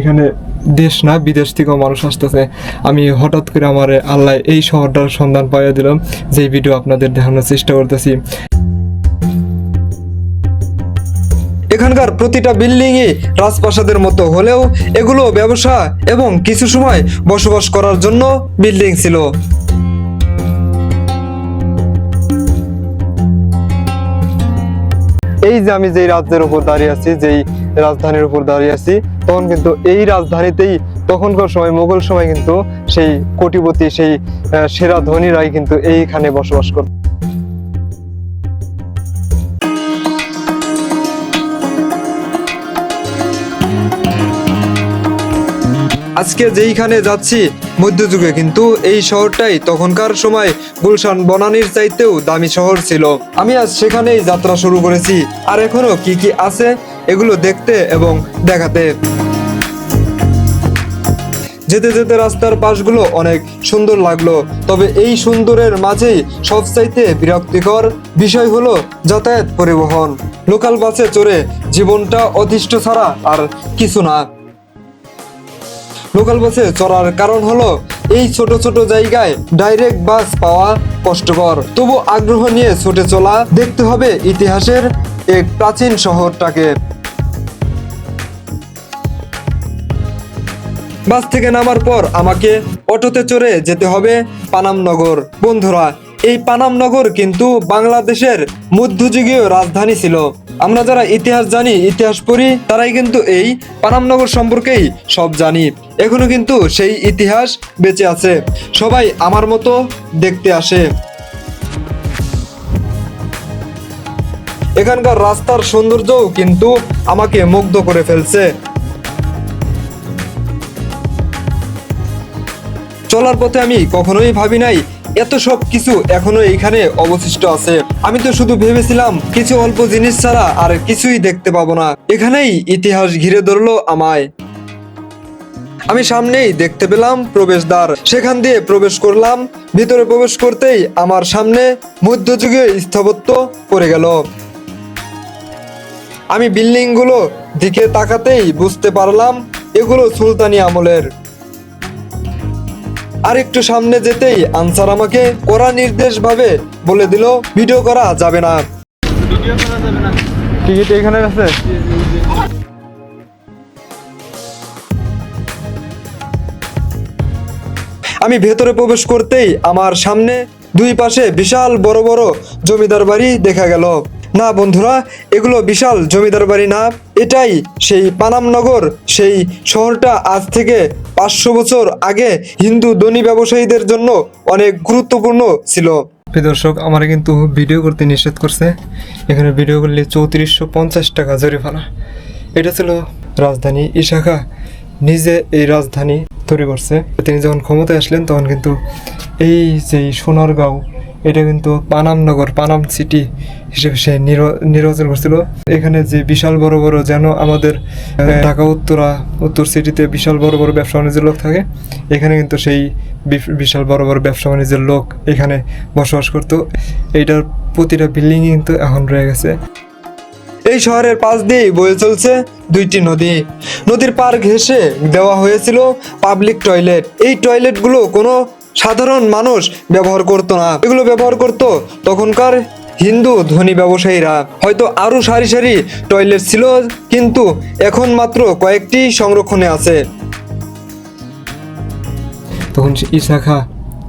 এখানে দেশ না, বিদেশ থেকেও মানুষ আসতেছে। আমি হঠাৎ করে আমার আল্লাহ এই শহরটার সন্ধান পাইয়া দিলাম যে ভিডিও আপনাদের দেখানোর চেষ্টা করতেছি। এখানকার প্রতিটা বিল্ডিংই রাজপ্রাসাদের মতো হলেও এগুলো ব্যবসা এবং কিছু সময় বসবাস করার জন্য বিল্ডিং ছিল। এই যে আমি যেই রাজ্যের উপর দাঁড়িয়ে আছি, যেই রাজধানীর উপর দাঁড়িয়ে আছি তখন কিন্তু এই রাজধানীতেই তখনকার সময়, মোগল সময় কিন্তু সেই কোটিপতি, সেই সেরা ধনীরাই কিন্তু এইখানে বসবাস করত। আজকে যেইখানে যাচ্ছি, মধ্যযুগে কিন্তু এই শহরটাই তখনকার সময় গুলশান বনানীর চাইতেও দামি শহর ছিল। আমি আজ সেখানেই যাত্রা শুরু করেছি। আর এখনও কি কি আছে, এগুলো দেখতে এবং দেখাতে। যেতে যেতে রাস্তার পাশগুলো অনেক সুন্দর লাগল। তবে এই সুন্দরের মাঝেই সবচাইতে বিরক্তিকর বিষয় হলো যাতায়াত পরিবহন। লোকাল বাসে চড়ে জীবনটা অতিষ্ঠ ছাড়া আর কিছু না। লোকাল বাসে চড়ার কারণ হলো এই ছোট ছোট জায়গায় ডাইরেক্ট বাস পাওয়া কষ্টকর। তবু আগ্রহ নিয়ে ছুটে চলা দেখতে হবে ইতিহাসের এক প্রাচীন শহরটাকে। বাস থেকে নামার পর আমাকে অটোতে চড়ে যেতে হবে পানামনগর বন্ধুরা, এই পানামনগর কিন্তু বাংলাদেশের মধ্যযুগীয় রাজধানী ছিল। আমরা যারা ইতিহাস জানি, ইতিহাস পড়ি, তারাই কিন্তু এই পানামনগর সম্পর্কেই সব জানি। এখনও কিন্তু সেই ইতিহাস বেঁচে আছে। সবাই আমার মতো দেখতে আসে। এখানকার রাস্তার সৌন্দর্যও কিন্তু আমাকে মুগ্ধ করে ফেলছে। চলার পথে আমি কখনোই ভাবি নাই, এত সব কিছু এখনও এইখানে অবশিষ্ট আছে। আমি তো শুধু ভেবেছিলাম, কিছু অল্প জিনিস ছাড়া আর কিছুই দেখতে পাবো না। এখানেই ইতিহাস ঘিরে ধরলো আমায়। আমি সামনেই দেখতে পেলাম প্রবেশদ্বার। সেখান দিয়ে প্রবেশ করলাম, ভিতরে প্রবেশ করতেই আমার সামনে মধ্যযুগীয় স্থাপত্য পড়ে গেল। আমি বিল্ডিংগুলো দিকে তাকাতেই বুঝতে পারলাম, এগুলো সুলতানি আমলের। আর একটু সামনে যেতেই আনসার আমাকে কড়া নির্দেশ ভাবে বলে দিল, ভিডিও করা যাবে না। টিকিট এখানে আছে? আমি ভেতরে প্রবেশ করতেই আমার সামনে দুই পাশে বিশাল বড় বড় জমিদার বাড়ি দেখা গেল। না বন্ধুরা, এগুলো বিশাল জমিদার বাড়ি না, এটাই সেই পানামনগর সেই শহরটা আজ থেকে পাঁচশো বছর আগে হিন্দু ধনী ব্যবসায়ীদের জন্য অনেক গুরুত্বপূর্ণ ছিল। প্রিয় দর্শক, আমার কিন্তু ভিডিও করতে নিষেধ করছে। এখানে ভিডিও করলে চৌত্রিশশো পঞ্চাশ টাকা জরিমানা। এটা ছিল রাজধানী ইশাখা নিজে এই রাজধানী তৈরি করছে। তিনি যখন ক্ষমতায় আসলেন, তখন কিন্তু এই যে সোনারগাঁও এটা কিন্তু পানামনগর পানাম সিটি হিসেবে সে নির- নির্বাচন করছিল। এখানে যে বিশাল বড় বড় যেন আমাদের ঢাকা, উত্তরা, উত্তর সিটিতে বিশাল বড় বড় ব্যবসা বাণিজ্যের লোক থাকে, এখানে কিন্তু সেই বিশাল বড় বড় ব্যবসা বাণিজ্যের লোক এখানে বসবাস করতো। এইটার প্রতিটা বিল্ডিং কিন্তু এখন রয়ে গেছে। এই শহরের পাশ দিয়েই বয়ে চলছে দুইটি নদী। নদীর পার ঘেঁষে দেওয়া হয়েছিল পাবলিক টয়লেট এই টয়লেটগুলো কোনো সাধারণ মানুষ ব্যবহার করতো না। এগুলো ব্যবহার করতো তখনকার হিন্দু ধনী ব্যবসায়ীরা। হয়তো আরও সারি সারি টয়লেট ছিল, কিন্তু এখন মাত্র কয়েকটি সংরক্ষণে আছে। তখন ইসাখা,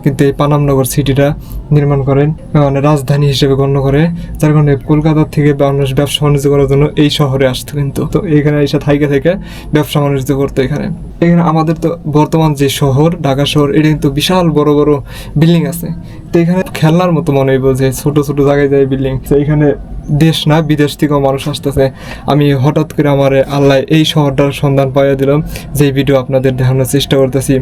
কিন্তু এই পানামনগর সিটিটা নির্মাণ করেন মানে রাজধানী হিসেবে গণ্য করে। যার কারণে কলকাতা থেকে মানুষ ব্যবসা বাণিজ্য করার জন্য এই শহরে আসতো কিন্তু। তো এখানে এসে থাইকে থেকে ব্যবসা বাণিজ্য করতো এখানে। এখানে আমাদের তো বর্তমান যে শহর, ঢাকা শহর, এটা কিন্তু বিশাল বড় বড় বিল্ডিং আছে। তো এখানে খেলনার মতো মনে হইব যে ছোট ছোট জায়গায় যায় বিল্ডিং। তো এখানে দেশ না, বিদেশ থেকেও মানুষ আসতেছে। আমি হঠাৎ করে আমার আল্লাহ এই শহরটার সন্ধান পাইয়া দিলাম। যে ভিডিও আপনাদের দেখানোর চেষ্টা করতেছি।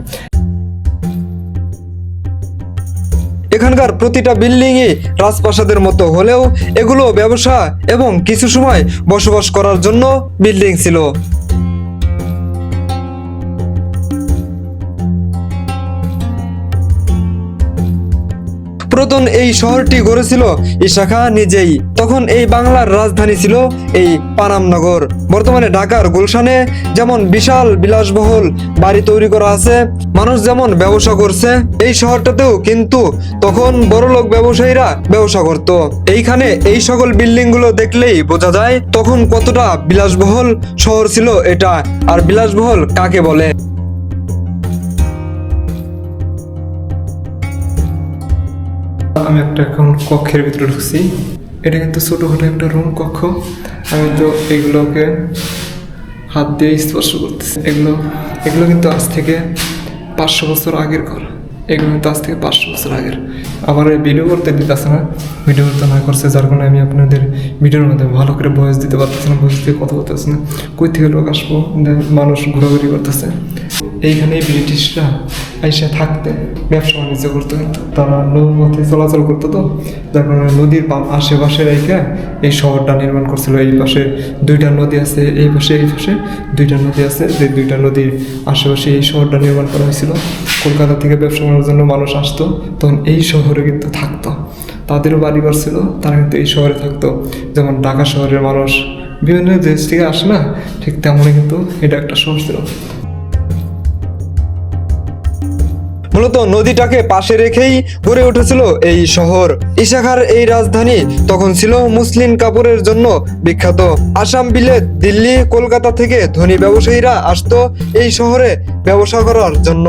এখানকার প্রতিটা বিল্ডিংই রাজপ্রাসাদের মতো হলেও এগুলো ব্যবসা এবং কিছু সময় বসবাস করার জন্য বিল্ডিং ছিল। পুরাতন এই শহরটি গড়েছিল ইশাখা নিজেই। তখন এই বাংলার রাজধানী ছিল এই পানামনগর বর্তমানে ঢাকার গুলশানে যেমন বিশাল বিলাসবহুল বাড়ি তৈরি করা আছে, মানুষ যেমন ব্যবসা করছে, এই শহরটাতেও কিন্তু তখন বড়লোক ব্যবসায়ীরা ব্যবসা করত। এইখানে এই সকল বিল্ডিংগুলো দেখলেই বোঝা যায় তখন কতটা বিলাসবহুল শহর ছিল এটা, আর বিলাসবহুল কাকে বলে? আমি একটা এখন কক্ষের ভিতরে ঢুকছি। এটা কিন্তু ছোটোখাটো একটা রুম কক্ষ। আমি তো এগুলোকে হাত দিয়ে স্পর্শ করতেছি। এগুলো এগুলো কিন্তু আজ থেকে পাঁচশো বছর আগের ঘর। এগুলো কিন্তু আজ থেকে পাঁচশো বছর আগের। আবার এই ভিডিও করতে দিতেছে না। ভিডিও করতে না করছে, যার কারণে আমি আপনাদের ভিডিওর মধ্যে ভালো করে ভয়েস দিতে পারতেছি না ভয়েস দিয়ে কথা বলতেছি না। কই থেকে লোক আসব? মানুষ ঘোরাঘুরি করতেছে। এইখানে ব্রিটিশরা এসে থাকতেন ব্যবসা বাণিজ্য করতো কিন্তু তারা নদীর পথে চলাচল করতো তো। যার কারণে নদীর পা- আশেপাশে রেখে এই শহরটা নির্মাণ করছিল। এই পাশে দুইটা নদী আছে, এই পাশে এই পাশে দুইটা নদী আছে। যে দুইটা নদীর আশেপাশে এই শহরটা নির্মাণ করা হয়েছিল। কলকাতা থেকে ব্যবসা করার জন্য মানুষ আসতো। তখন এই শহরে কিন্তু থাকতো। তাদেরও বাড়িঘর ছিল, তারা কিন্তু এই শহরে থাকতো। যেমন ঢাকা শহরের মানুষ বিভিন্ন দেশ থেকে আসে না, ঠিক তেমনই কিন্তু এটা একটা শহর ছিল। মূলত নদীটাকে পাশে রেখেই গড়ে উঠেছিল এই শহর। ইশাখার এই রাজধানী তখন ছিল মুসলিম কাপড়ের জন্য বিখ্যাত। আসাম বিলেত দিল্লি, কলকাতা থেকে ধনী ব্যবসায়ীরা আসতো এই শহরে ব্যবসা করার জন্য।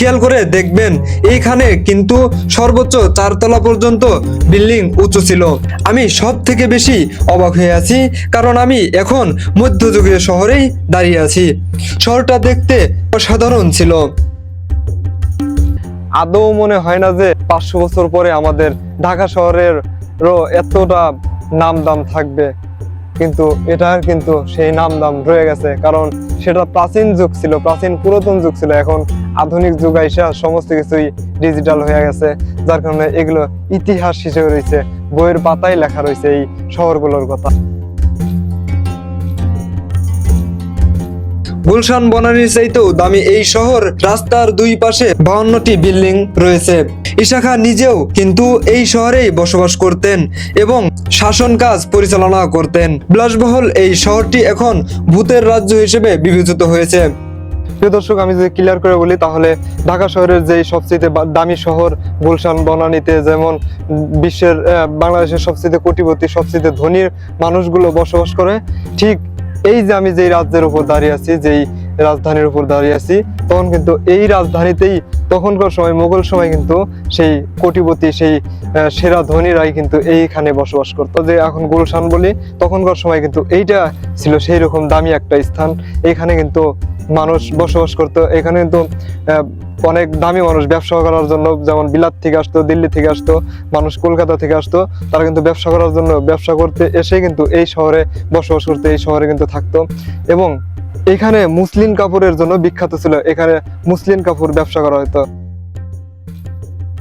খেয়াল করে দেখবেন, এইখানে কিন্তু সর্বোচ্চ চারতলা পর্যন্ত বিল্ডিং উঁচু ছিল। আমি সব থেকে বেশি অবাক হয়ে আছি, কারণ আমি এখন মধ্যযুগীয় শহরেই দাঁড়িয়ে আছি। শহরটা দেখতে অসাধারণ ছিল। আদৌ মনে হয় না যে পাঁচশো বছর পরে আমাদের ঢাকা শহরের এতটা নাম দাম থাকবে। কিন্তু এটার কিন্তু সেই নাম দাম রয়ে গেছে, কারণ সেটা প্রাচীন যুগ ছিল, প্রাচীন পুরাতন যুগ ছিল, এখন আধুনিক যুগ আইসা সমস্ত কিছুই ডিজিটাল হয়ে গেছে, যার কারণে এগুলো ইতিহাস হিসেবে রয়েছে, বইয়ের পাতায় লেখা রয়েছে এই শহরগুলোর কথা। গুলশান বনানীর চাইতেও দামি এই শহর, রাস্তার দুই পাশে বাউন্নটি বিল্ডিং রয়েছে। ইশাখা নিজেও কিন্তু এই শহরেই বসবাস করতেন এবং শাসন কাজ পরিচালনা করতেন। বিলাসবহুল এই শহরটি এখন ভূতের রাজ্য হিসেবে বিবেচিত হয়েছে। প্রিয় দর্শক, আমি যদি ক্লিয়ার করে বলি, তাহলে ঢাকা শহরের যে সবচেয়ে দামি শহর গুলশান বনানীতে যেমন বিশ্বের বাংলাদেশের সবচেয়ে কোটিপতি, সবচেয়ে ধনীর মানুষগুলো বসবাস করে, ঠিক এই যে আমি যেই রাজ্যের উপর দাঁড়িয়ে আছি যেই রাজধানীর উপর দাঁড়িয়ে আছি। তখন কিন্তু এই রাজধানীতেই তখনকার সময়, মোগল সময় কিন্তু সেই কোটিপতি, সেই সেরা ধনীরাই কিন্তু এইখানে বসবাস করতো। যে এখন গুলশান বলি, তখনকার সময় কিন্তু এইটা ছিল সেই রকম দামি একটা স্থান। এখানে কিন্তু মানুষ বসবাস করতো। এখানে কিন্তু অনেক দামি মানুষ ব্যবসা করার জন্য, যেমন বিলাত থেকে আসতো, দিল্লি থেকে আসতো, মানুষ কলকাতা থেকে আসতো, তারা কিন্তু ব্যবসা করার জন্য ব্যবসা করতে এসে কিন্তু এই শহরে বসবাস করতে, এই শহরে কিন্তু থাকতো। এবং এখানে মুসলিম কাপড়ের জন্য বিখ্যাত ছিল। এখানে মুসলিম কাপড় ব্যবসা করা হতো।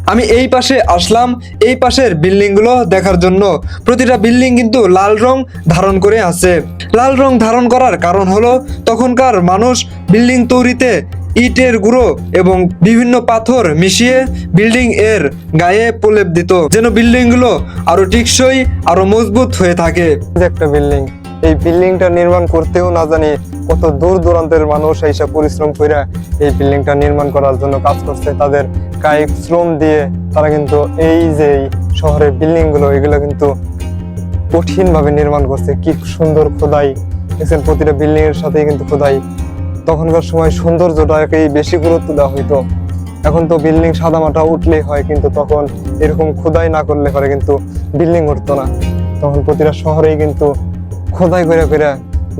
আমি এই পাশে আসলাম। এই পাশের বিল্ডিংগুলো দেখার জন্য। প্রতিটা বিল্ডিং কিন্তু লাল রং ধারণ করে আছে। লাল রং ধারণ করার কারণ হলো, তখনকার মানুষ বিল্ডিং তৈরিতে ইটের গুঁড়ো এবং বিভিন্ন পাথর মিশিয়ে বিল্ডিং এর গায়ে প্রলেপ দিত, যেন বিল্ডিংগুলো আরও টিকসই, আরও মজবুত হয়ে থাকে। একটা বিল্ডিং। এই বিল্ডিংটা নির্মাণ করতেও না জানি কত দূর দূরান্তের মানুষ এইসব পরিশ্রম করে এই বিল্ডিংটা নির্মাণ করার জন্য কাজ করছে। তাদের কায়িক শ্রম দিয়ে তারা কিন্তু এই যে শহরের বিল্ডিংগুলো এগুলো কিন্তু কঠিন ভাবে নির্মাণ করছে। কি সুন্দর খোদাই দেখছেন প্রতিটা বিল্ডিং এর সাথেই কিন্তু খোদাই। তখনকার সময় সৌন্দর্যটাকেই বেশি গুরুত্ব দেওয়া হইতো। এখন তো বিল্ডিং সাদা মাটা উঠলেই হয়, কিন্তু তখন এরকম খোদাই না করলে পরে কিন্তু বিল্ডিং উঠতো না। তখন প্রতিটা শহরেই কিন্তু খোদাই করে করে,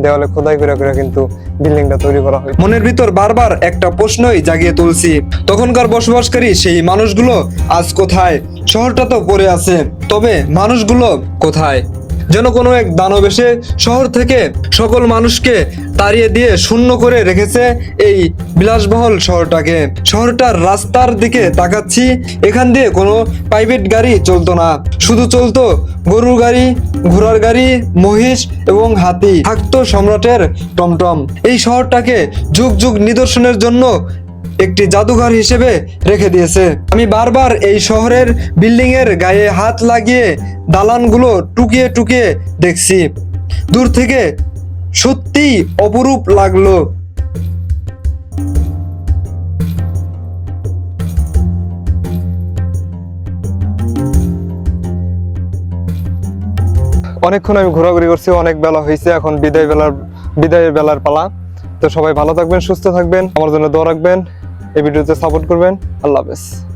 দেওয়ালে খোদাই করে করে কিন্তু বিল্ডিংটা তৈরি করা হয় মনের ভিতর বারবার একটা প্রশ্নই জাগিয়ে তুলছি, তখনকার বসবাসকারী সেই মানুষগুলো আজ কোথায়? শহরটা তো পড়ে আছে, তবে মানুষগুলো কোথায়? যেন কোনো এক দানব এসে শহর থেকে সকল মানুষকে তাড়িয়ে দিয়ে শূন্য করে রেখেছে এই বিলাসবহল শহরটাকে। শহরটার রাস্তার দিকে তাকাচ্ছি, এখান দিয়ে কোনো প্রাইভেট গাড়ি চলতো না। শুধু চলতো গরুর গাড়ি, ঘোড়ার গাড়ি, মহিষ এবং হাতি। থাকতো সম্রাটের টমটম। এই শহরটাকে যুগ যুগ নিদর্শনের জন্য একটি জাদুঘর হিসেবে রেখে দিয়েছে। আমি বারবার এই শহরের বিল্ডিং এর গায়ে হাত লাগিয়ে দালানগুলো টুকিয়ে টুকিয়ে দেখছি। দূর থেকে সত্যিই অপরূপ লাগল। অনেকক্ষণ আমি ঘোরাঘুরি করছি, অনেক বেলা হয়েছে, এখন বিদায় বেলার বিদায়ের বেলার পালা। তো সবাই ভালো থাকবেন, সুস্থ থাকবেন, আমার জন্য দোয়া রাখবেন, এই ভিডিওতে সাপোর্ট করবেন, আল্লাহ হাফেজ।